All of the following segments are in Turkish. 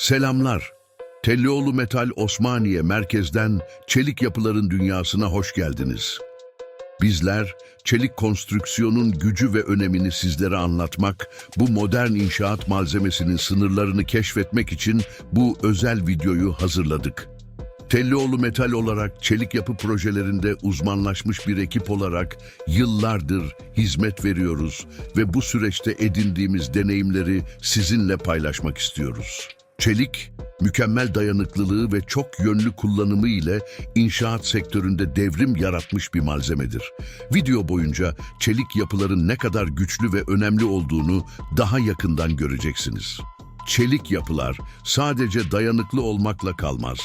Selamlar. Tellioğlu Metal Osmaniye merkezden çelik yapıların dünyasına hoş geldiniz. Bizler çelik konstrüksiyonun gücü ve önemini sizlere anlatmak, bu modern inşaat malzemesinin sınırlarını keşfetmek için bu özel videoyu hazırladık. Tellioğlu Metal olarak çelik yapı projelerinde uzmanlaşmış bir ekip olarak yıllardır hizmet veriyoruz ve bu süreçte edindiğimiz deneyimleri sizinle paylaşmak istiyoruz. Çelik, mükemmel dayanıklılığı ve çok yönlü kullanımı ile inşaat sektöründe devrim yaratmış bir malzemedir. Video boyunca çelik yapıların ne kadar güçlü ve önemli olduğunu daha yakından göreceksiniz. Çelik yapılar sadece dayanıklı olmakla kalmaz.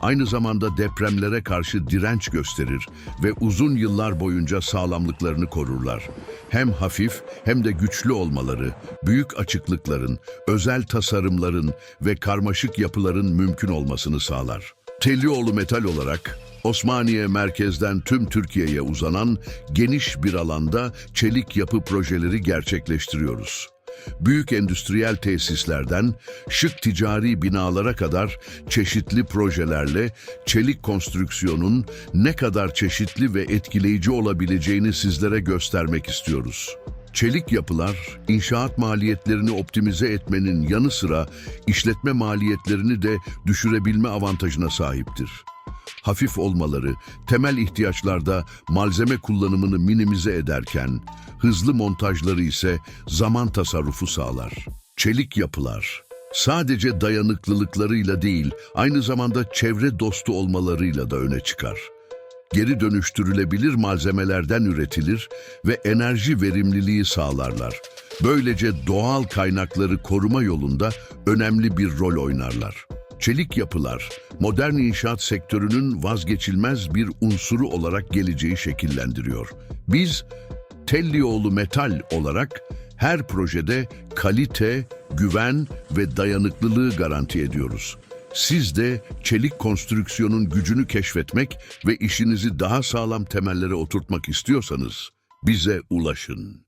Aynı zamanda depremlere karşı direnç gösterir ve uzun yıllar boyunca sağlamlıklarını korurlar. Hem hafif hem de güçlü olmaları, büyük açıklıkların, özel tasarımların ve karmaşık yapıların mümkün olmasını sağlar. Tellioğlu Metal olarak Osmaniye merkezden tüm Türkiye'ye uzanan geniş bir alanda çelik yapı projeleri gerçekleştiriyoruz. Büyük endüstriyel tesislerden şık ticari binalara kadar çeşitli projelerle çelik konstrüksiyonun ne kadar çeşitli ve etkileyici olabileceğini sizlere göstermek istiyoruz. Çelik yapılar, inşaat maliyetlerini optimize etmenin yanı sıra işletme maliyetlerini de düşürebilme avantajına sahiptir hafif olmaları, temel ihtiyaçlarda malzeme kullanımını minimize ederken, hızlı montajları ise zaman tasarrufu sağlar. Çelik yapılar, sadece dayanıklılıklarıyla değil, aynı zamanda çevre dostu olmalarıyla da öne çıkar. Geri dönüştürülebilir malzemelerden üretilir ve enerji verimliliği sağlarlar. Böylece doğal kaynakları koruma yolunda önemli bir rol oynarlar. Çelik yapılar, modern inşaat sektörünün vazgeçilmez bir unsuru olarak geleceği şekillendiriyor. Biz, Tellioğlu Metal olarak her projede kalite, güven ve dayanıklılığı garanti ediyoruz. Siz de çelik konstrüksiyonun gücünü keşfetmek ve işinizi daha sağlam temellere oturtmak istiyorsanız bize ulaşın.